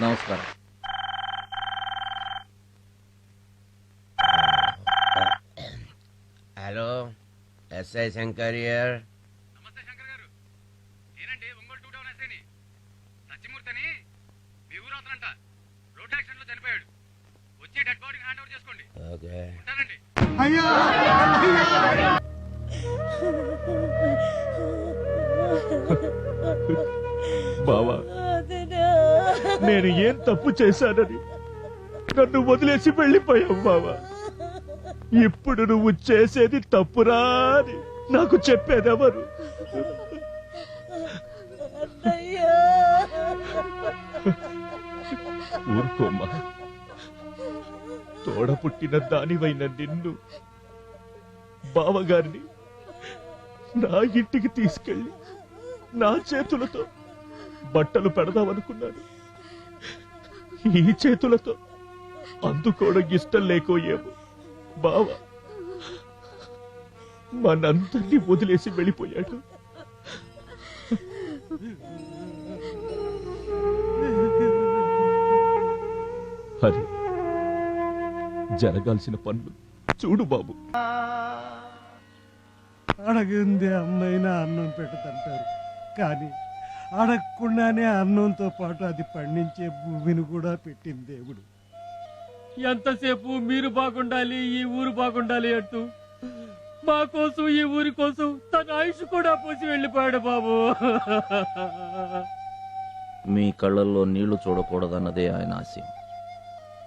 నమస్కారం. Hello SI Shankar year నమస్తే శంకర్ గారు. నేనండి ఒంగోలు టూ టౌన్ ఎస్ఐని సత్యమూర్తి అని మీ ఊరు అవతలంట రోడ్ యాక్సిడెంట్లో చనిపోయాడు. వచ్చి డెడ్ బాడీని హ్యాండ్ ఓవర్ చేసుకోండి. ఓకే. ఉంటానండి. బావా. నేను ఏం తప్పు చేశానని నన్ను వదిలేసి వెళ్ళిపోయావు బావా. ఇప్పుడు నువ్వు చేసేది తప్పురా అని నాకు చెప్పేదెవరు? ఊరుకోమ్మా. తోడ పుట్టిన దానివైన నిన్ను బావగారిని నా ఇంటికి తీసుకెళ్ళి నా చేతులతో బట్టలు పెడదామనుకున్నాను. ఈ చేతులతో అందుకోవడం ఇష్టం లేకోయేమో బావ మనందరినీ వదిలేసి వెళ్ళిపోయాడు. హరి జరగాల్సిన పనులు చూడు బాబు. అడగింది అమ్మైనా అన్నం పెడతంటారు. కానీ అడగకుండానే అన్నంతో పాటు అది పండించే భూమిని కూడా పెట్టింది దేవుడు. ఎంతసేపు మీరు బాగుండాలి ఈ ఊరు బాగుండాలి అంటూ మా కోసం ఈ ఊరి కోసం తన ఆయుష్ కూడా పోసి వెళ్ళిపోయాడు బాబు. మీ కళ్ళల్లో నీళ్ళు చూడకూడదన్నదే ఆయన ఆశయం.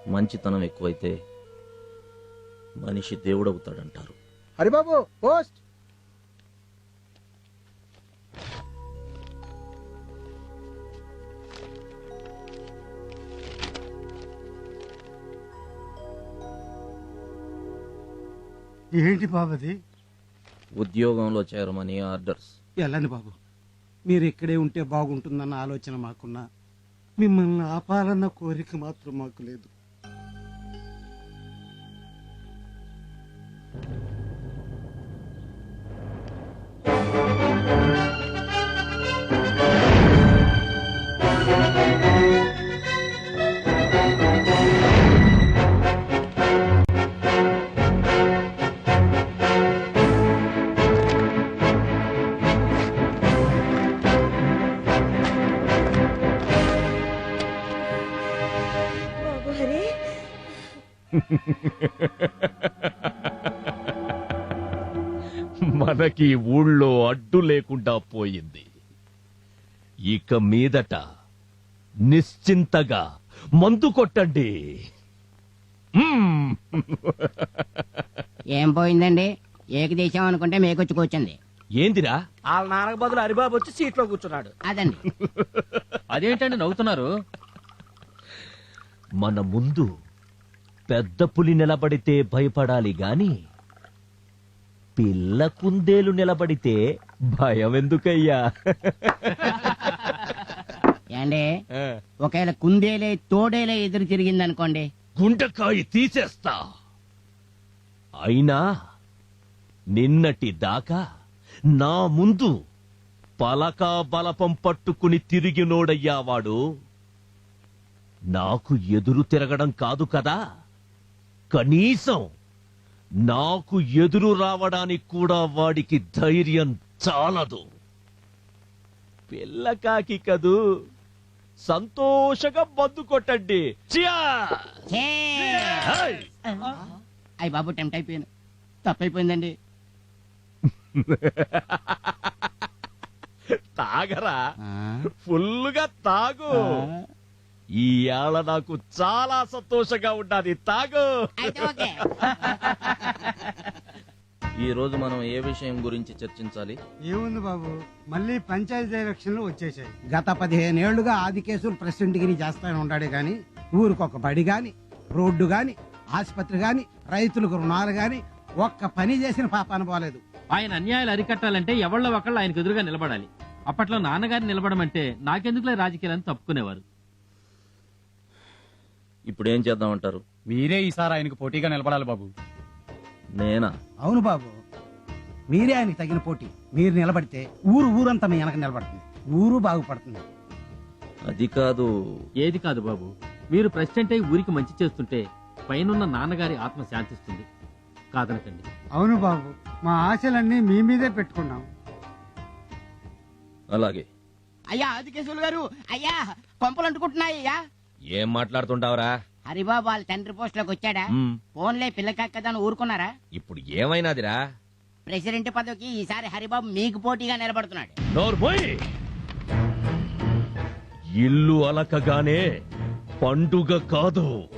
మంచితనం ఎక్కువైతే మనిషి దేవుడవుతాడంటారు. హరిబాబు పోస్ట్! ఏంటి బాబు అది? ఉద్యోగంలో చేరమని ఆర్డర్స్. వెళ్ళండి బాబు. మీరు ఇక్కడే ఉంటే బాగుంటుందన్న ఆలోచన మాకున్నా. మిమ్మల్ని ఆపాలన్న కోరిక మాత్రం మాకు లేదు. మనకి ఊళ్ళో అడ్డు లేకుండా పోయింది. ఇక మీదట నిశ్చింతగా మందు కొట్టండి. ఏం పోయిందండి? ఏకి తీసాం అనుకుంటే మేకొచ్చి కూర్చుంది ఏందిరా? వాళ్ళ నాన్నకు బదులు హరిబాబు వచ్చి సీట్లో కూర్చున్నాడు. అదండి. అదేంటండి నవ్వుతున్నారు? మన ముందు పెద్ద పులి నిలబడితే భయపడాలి గాని పిల్ల కుందేలు నిలబడితే భయం ఎందుకయ్యా ఏండి ఒకవేళ కుందేలే తోడేలే ఎదురు తిరిగిందనుకోండి. గుండెకాయ తీసేస్తా. అయినా నిన్నటి దాకా నా ముందు పలకా బలపం పట్టుకుని తిరిగినోడయ్యా వాడు. నాకు ఎదురు తిరగడం కాదు కదా? కనీసం నాకు ఎదురు రావడానికి కూడా వాడికి ధైర్యం చాలదు. పిల్లకాకి కదూ సంతోషంగా మందు కొట్టండి! అయ్య బాబు టెంప్ట్ అయిపోయాను తప్పైపోయిందండి. తాగరా. ఆ, ఫుల్లుగా తాగు. ఏళ నాకు చాలా సంతోషంగా ఉండాలి తాగు. అయితే ఓకే ఈ రోజు మనం ఏ విషయం గురించి చర్చించాలి? ఏముంది బాబు? మళ్ళీ పంచాయతీ ఎలక్షన్లు వచ్చేసాయి గత పదిహేను ఏళ్ళుగా ఆది కేసులు ప్రెసిడెంట్ గిరి చేస్తానే ఉన్నాడే గాని ఊరికొక బడి గాని రోడ్డు గాని ఆసుపత్రి గాని రైతులకు రుణాలు గాని ఒక్క పని చేసిన పాప అనుకోలేదు ఆయన అన్యాయాలు అరికట్టాలంటే ఎవళ్ళ ఒకళ్ళు ఆయనకు ఎదురుగా నిలబడాలి. అప్పట్లో నాన్నగారిని నిలబడమంటే నాకెందుకులే రాజకీయాలని తప్పుకునేవారు. ఇప్పుడు ఏం చేద్దామంటారు? మీరే ఈసారి ఆయనకు పోటీగా నిలబడాలి బాబు. నేనా? అవును బాబు. మీరే ఆయనకి తగిన పోటీ. మీరు నిలబడితే ఊరు ఊరంతా మీ వెనక నిలబడుతుంది. ఊరు బాగుపడుతుంది. అది కాదు. ఏది కాదు బాబు. మీరు ప్రెసిడెంట్ అయి ఊరికి మంచి చేస్తుంటే పైనున్న నాన్నగారి ఆత్మ శాంతిస్తుంది. కాదనకండి. అవును బాబు. మా ఆశలన్నీ మీ మీదే పెట్టుకున్నాం. అలాగే. అయ్యా ఆదికేశవులు గారు. అయ్యా కొంపలు అంటుకుంటున్నాయి అయ్యా. ఏం మాట్లాడుతుంటావురా? హరిబాబు వాళ్ళ తండ్రి పోస్ట్లోకి వచ్చాడా ఫోన్లే పిల్లకక్కదని ఊరుకున్నారా? ఇప్పుడు ఏమైనాదిరా ప్రెసిడెంట్ పదవికి ఈసారి హరిబాబు మీకు పోటీగా నిలబడుతున్నాడు. ఇల్లు అలకగానే పండుగ కాదు.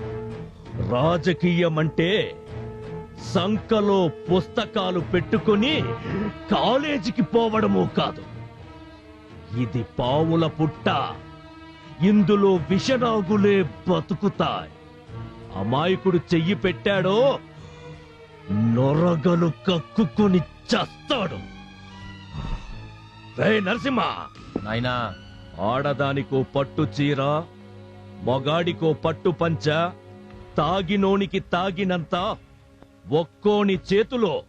రాజకీయం అంటే సంకలో పుస్తకాలు పెట్టుకుని కాలేజీకి పోవడము కాదు. ఇది పావుల పుట్ట. ఇందులో విషనాగులే బతుకుతాయి. అమాయకుడు చెయ్యి పెట్టాడో నొరగలు కక్కుకొని చస్తాడు. రే నరసింహ! నాయనా! ఆడదానికో పట్టు చీర మొగాడికో పట్టు పంచ తాగినోనికి తాగినంత ఒక్కోని చేతిలో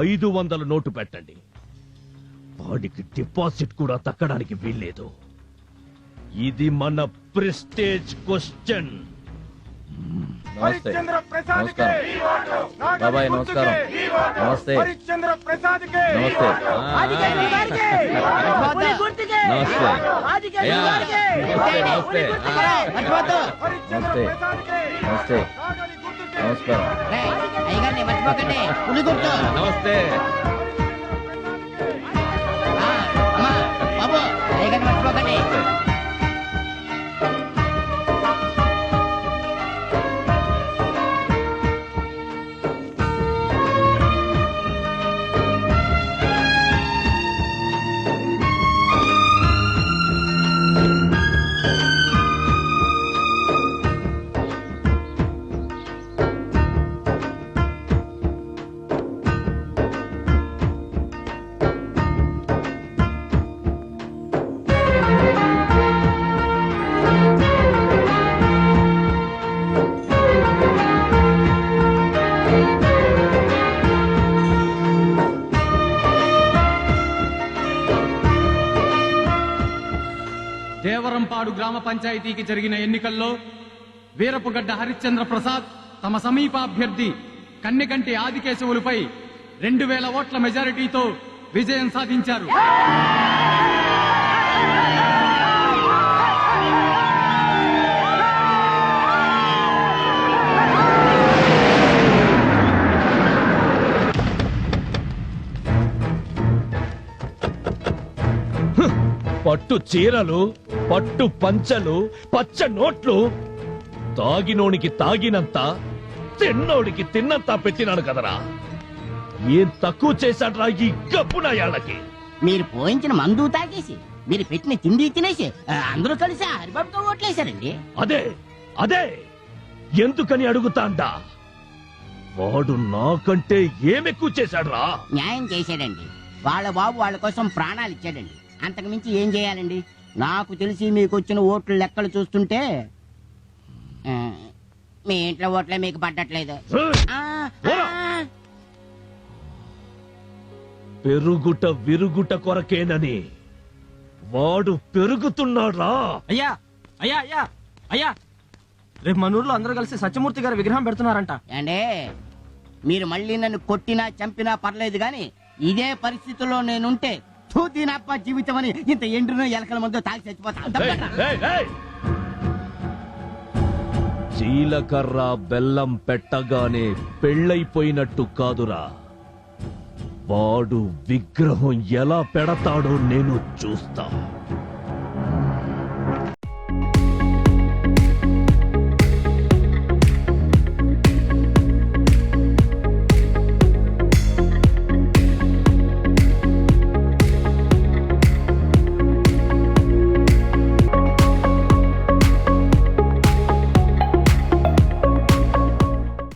ఐదు వందల నోటు పెట్టండి. వాడికి డిపాజిట్ కూడా తక్కడానికి వీల్లేదు. ఇది మన ప్రెస్టేజ్ క్వశ్చన్. నమస్తే. నమస్కారం. బాబాయ్ నమస్కారం. నమస్తే. నమస్తే. నమస్తే. నమస్తే. నమస్తే నమస్తే. నమస్కారం. నమస్తే. దేవరంపాడు గ్రామ పంచాయతీకి జరిగిన ఎన్నికల్లో వీరపుగడ్డ హరిశ్చంద్ర ప్రసాద్ తమ సమీప అభ్యర్థి కన్నెకంటి ఆదికేశవులపై రెండు వేల ఓట్ల మెజారిటీతో విజయం సాధించారు. పట్టు చీరలు పట్టు పంచలు పచ్చ నోట్లు. తాగినోనికి తాగినంత తిన్నోడికి తిన్నంత పెట్టినాడు కదరా. ఏం తక్కువ చేశాడ్రా ఈ గబ్బునాయాళ్ళకి మీరు పోయించిన మందు తాగేసి మీరు పెట్టిన తిండి తినేసి అందరూ కలిసి హరిబాబుతో ఓట్లేశారండి. అదే అదే ఎందుకని అడుగుతాండా? వాడు నాకంటే ఏమెక్కువ చేశాడ్రా? న్యాయం చేశాడండి. వాళ్ళ బాబు వాళ్ళ కోసం ప్రాణాలు ఇచ్చాడండి. అంతకు మించి ఏం చేయాలండి? నాకు తెలిసి మీకు వచ్చిన ఓట్ల లెక్కలు చూస్తుంటే ఆ, మీ ఇంట్లో ఓట్లే మీకు పడ్డట్లేదు. ఆ, ఆ, పెరుగుట విరుగుట కొరకేనని వాడు పెరుగుతున్నాడ్రా అయ్యా అయ్యా అయ్యా అయ్యా. రేపు మన ఊర్లో అందరూ కలిసి సత్యమూర్తి గారి విగ్రహం పెడుతున్నారంట. ఏండే మీరు మళ్ళీ నన్ను కొట్టినా చంపినా పర్లేదు గాని ఇదే పరిస్థితిలో నేనుంటే తూతినప్ప జీవితం అని ఇంత ఎండ్రునో ఎలకల మందు తాగి చచ్చిపోతా. ఏయ్, ఏయ్, ఏయ్! జీలకర్ర బెల్లం పెట్టగానే పెళ్ళైపోయినట్టు కాదురా. వాడు విగ్రహం ఎలా పెడతాడో నేను చూస్తా.